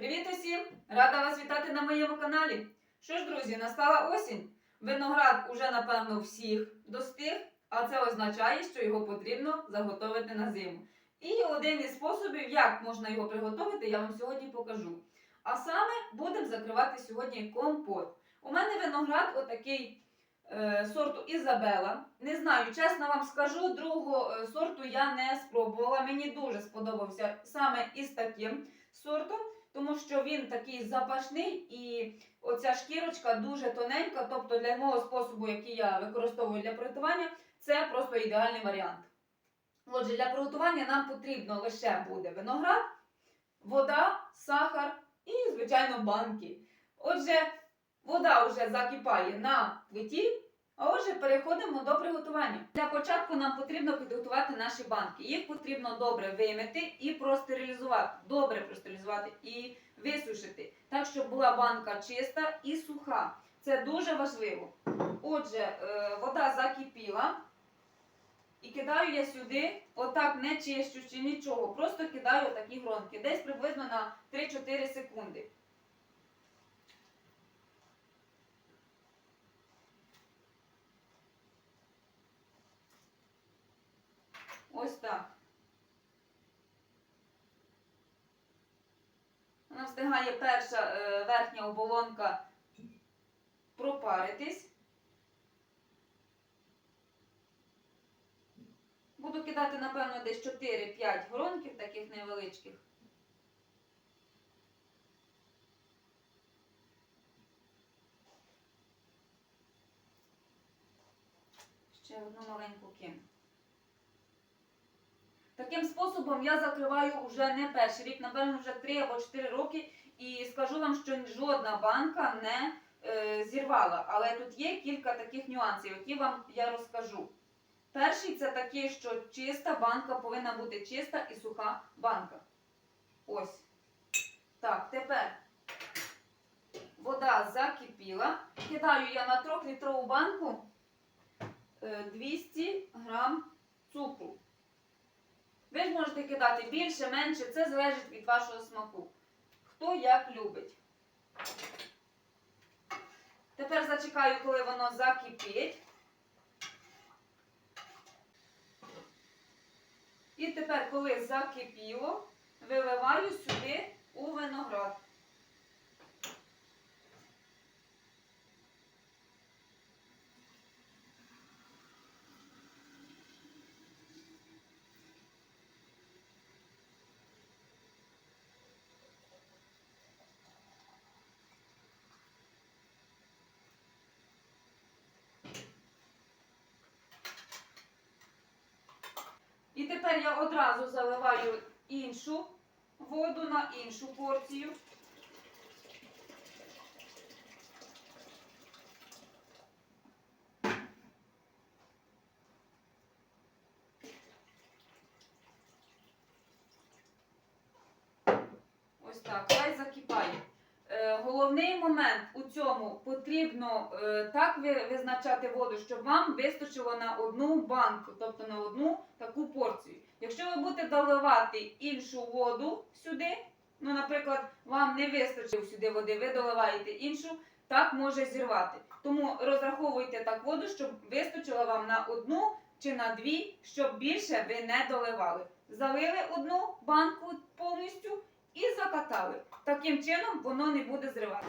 Привіт усім! Рада вас вітати на моєму каналі. Що ж, друзі, настала осінь. Виноград уже, напевно, всіх достиг, а це означає, що його потрібно заготовити на зиму. І один із способів, як можна його приготувати, я вам сьогодні покажу. А саме будемо закривати сьогодні компот. У мене виноград отакий е, сорту Ізабела. Не знаю, чесно вам скажу, другого е, сорту я не спробувала. Мені дуже сподобався саме із таким сортом, тому що він такий запашний і оця шкірочка дуже тоненька. Тобто для мого способу, який я використовую для приготування, це просто ідеальний варіант. Отже, для приготування нам потрібно лише буде виноград, вода, сахар і, звичайно, банки. Отже, вода вже закипає на плиті, а отже, переходимо до приготування. Для початку нам потрібно підготувати наші банки. Їх потрібно добре вимити і простерилізувати. Добре простерилізувати і висушити, так, щоб була банка чиста і суха. Це дуже важливо. Отже, е, вода закипіла. І кидаю я сюди, отак не чищучи нічого, просто кидаю такі гронки, десь приблизно на 3-4 секунди. Ось так. Вона встигає перша е, верхня оболонка пропаритись. Буду кидати, напевно, десь 4-5 гронків таких невеличких. Ще одну маленьку кину. Таким способом я закриваю вже не перший рік, напевно, вже 3 або 4 роки. І скажу вам, що жодна банка не е, зірвала. Але тут є кілька таких нюансів, які вам я розкажу. Перший це такий, що чиста банка повинна бути чиста і суха банка. Ось. Так, тепер вода закипіла. Кидаю я на 3-літрову банку е, 200 грам цукру. Ви ж можете кидати більше, менше, це залежить від вашого смаку. Хто як любить. Тепер зачекаю, коли воно закипить. І тепер, коли закипіло, виливаю сюди у виноград. Тепер я одразу заливаю іншу воду на іншу порцію. Ось так, хай закипає. Е, головний момент у цьому потрібно е, так визначати воду, щоб вам вистачило на одну банку, тобто на одну таку порцію. Якщо ви будете доливати іншу воду сюди, ну, наприклад, вам не вистачило сюди води, ви доливаєте іншу, так може зірвати. Тому розраховуйте так воду, щоб вистачило вам на одну чи на дві, щоб більше ви не доливали. Залили одну банку повністю і закатали. Таким чином воно не буде зривати.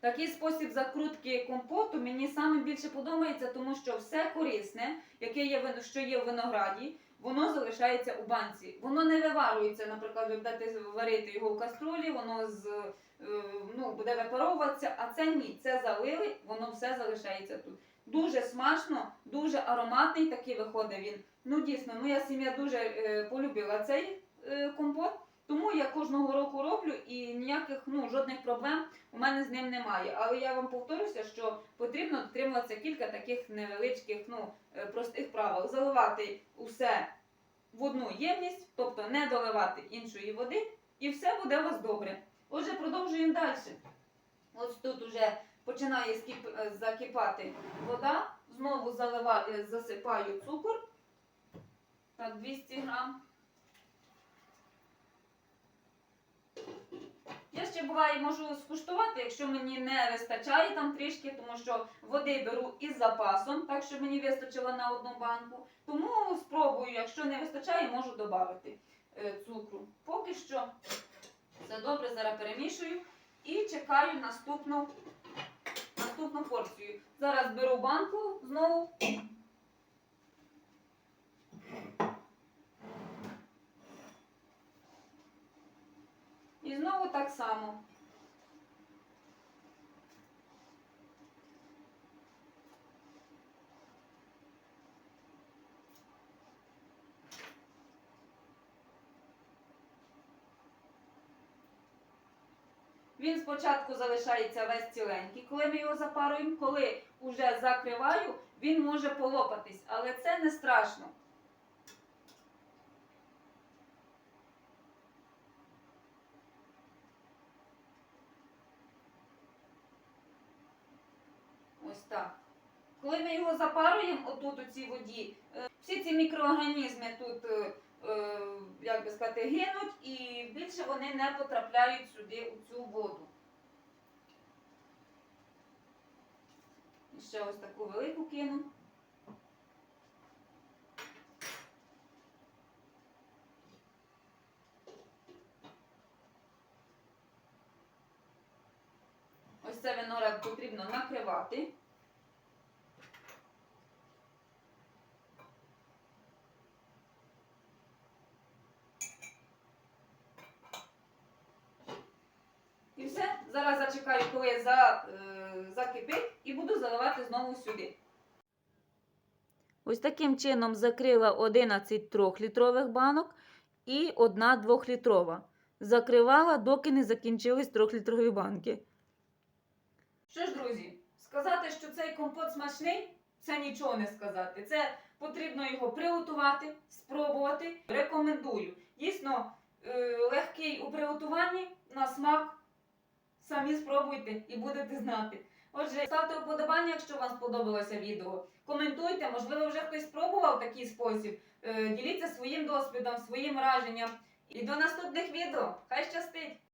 Такий спосіб закрутки компоту мені саме більше подобається, тому що все корисне, яке є що є в винограді, воно залишається у банці. Воно не виварюється, наприклад, будете варити його в каструлі, воно з, е, ну, буде випаровуватися, а це ні. Це залили, воно все залишається тут. Дуже смачно, дуже ароматний такий виходить він. Ну дійсно, моя сім'я дуже е, полюбила цей е, компот. Тому я кожного року роблю і ніяких ну, жодних проблем у мене з ним немає. Але я вам повторюся, що потрібно дотримуватися кілька таких невеличких, ну, е, простих правил. Заливати усе в одну ємність, тобто не доливати іншої води, і все буде у вас добре. Отже, продовжуємо далі. Ось тут уже починає скіп- е, закипати вода. Знову залива, е, засипаю цукор. Так, 200 грам. Я ще буває можу скуштувати, якщо мені не вистачає там трішки, тому що води беру із запасом, так щоб мені вистачило на одну банку. Тому спробую, якщо не вистачає, можу додати е, цукру. Поки що все добре, зараз перемішую і чекаю наступну, наступну порцію. Зараз беру банку знову. І знову так само. Він спочатку залишається весь ціленький, коли ми його запаруємо. Коли вже закриваю, він може полопатись, але це не страшно. Ось. Коли ми його запаруємо отут у цій воді, е, всі ці мікроорганізми тут, е, е, як би сказати, гинуть і більше вони не потрапляють сюди у цю воду. Ще ось таку велику кину. Ось це виноград потрібно накривати. І все. Зараз зачекаю, коли за, е, закипить, і буду заливати знову сюди. Ось таким чином закрила 11 трьохлітрових банок і одна двохлітрова. Закривала, доки не закінчились трьохлітрові банки. Що ж, друзі, сказати, що цей компот смачний, це нічого не сказати. Це потрібно його приготувати, спробувати. Рекомендую. Дійсно, е, легкий у приготуванні на смак. Самі спробуйте і будете знати. Отже, ставте вподобання, якщо вам сподобалося відео. Коментуйте, можливо, вже хтось спробував такий спосіб. Е, Діліться своїм досвідом, своїм враженням. І до наступних відео. Хай щастить!